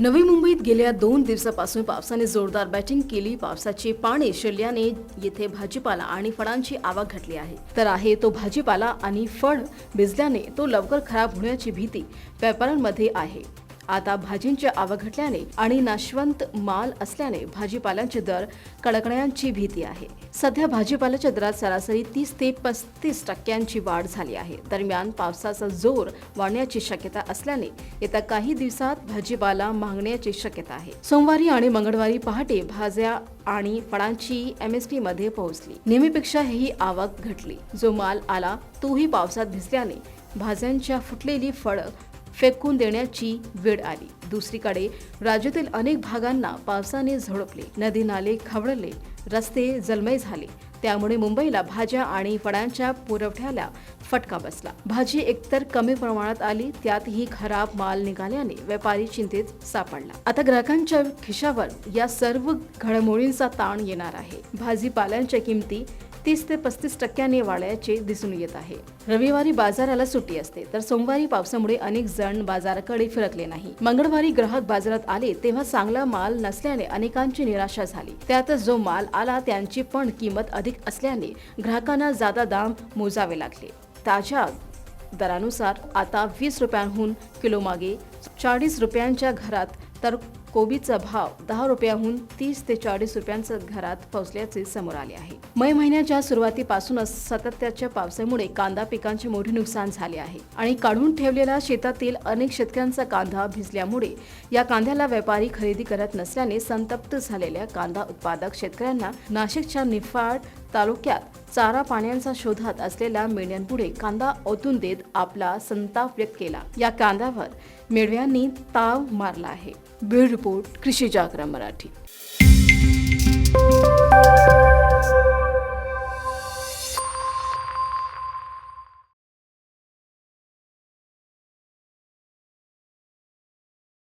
नवी मुंबईत गेल्या दोन दिवसापासून पावसाने जोरदार बॅटिंग केली. पावसाचे पाणी शिरल्याने येथे भाजीपाला आणि फळांची आवक घटली आहे. तर आहे तो भाजीपाला आणि फळ भिजल्याने तो लवकर खराब होण्याची भीती व्यापाऱ्यांमध्ये आहे. आता भाजींची आवक घटल्याने आणि नाशवंत माल असल्याने भाजीपाल्यांचे दर कडकण्याची भीती आहे. सध्या भाजीपाल्याच्या दरात सरासरी तीस ते पस्तीस टक्क्यांची वाढ झाली आहे. दरम्यान पावसाचा जोर वाढण्याची शक्यता असल्याने येत्या काही दिवसात भाजीपाला मागण्याची शक्यता आहे. सोमवारी आणि मंगळवारी पहाटे भाज्या आणि फळांची एमएसपी मध्ये पोहोचली. नेहमीपेक्षा ही आवक घटली. जो माल आला तोही पावसात भिजल्याने भाज्यांच्या फुटलेली फळं फेकून देण्याची वेळ आली. दुसरीकडे राज्यातील अनेक भागांना पावसाने झोडपले नदी नाले खवळले. रस्ते जलमय झाले. त्यामुळे मुंबईला भाज्या आणि फळांच्या पुरवठ्याला फटका बसला. भाजी एकतर कमी प्रमाणात आली त्यातही खराब माल निघाल्याने व्यापारी चिंतेत सापडला. आता ग्राहकांच्या खिशावर या सर्व घडामोडींचा ताण येणार आहे. भाजीपाल्यांच्या किमती तीस ते पस्तीस टक्क्यांनी वाढल्याचे दिसून येत आहे. रविवारी बाजाराला सुट्टी असते तर सोमवारी पावसामुळे अनेक जण बाजाराकडे फिरकले नाही. मंगळवारी ग्राहक बाजारात आले तेव्हा चांगला माल नसल्याने अनेकांची निराशा झाली. त्यातच जो माल आला त्यांची पण किंमत अधिक असल्याने ग्राहकांना जादा दाम मोजावे लागले. ताज्या दरानुसार आता वीस रुपयांहून किलो मागे चाळीस रुपयांच्या घरात तर कोबीचा भाव दहा रुपयाहून तीस ते चाळीस रुपयांच्या घरात पोहोचल्याचे समोर आले आहे. मे महिन्याच्या सुरुवातीपासूनच सातत्याच्या पावसामुळे कांदा पिकांचे मोठे नुकसान झाले आहे आणि काढून ठेवलेल्या शेतातील अनेक शेतकऱ्यांचा कांदा भिजल्यामुळे या कांद्याला व्यापारी खरेदी करत नसल्याने संतप्त झालेल्या कांदा उत्पादक शेतकऱ्यांना नाशिकच्या निफाड तालुक्यात चारा पाण्यांचा शोधात असलेल्या मेंढ्यांपुढे कांदा ओतून देत आपला संताप व्यक्त केला. या कांद्यावर मेढव्यांनी ताव मारला आहे. बीड रिपोर्ट कृषी जागरण मराठी.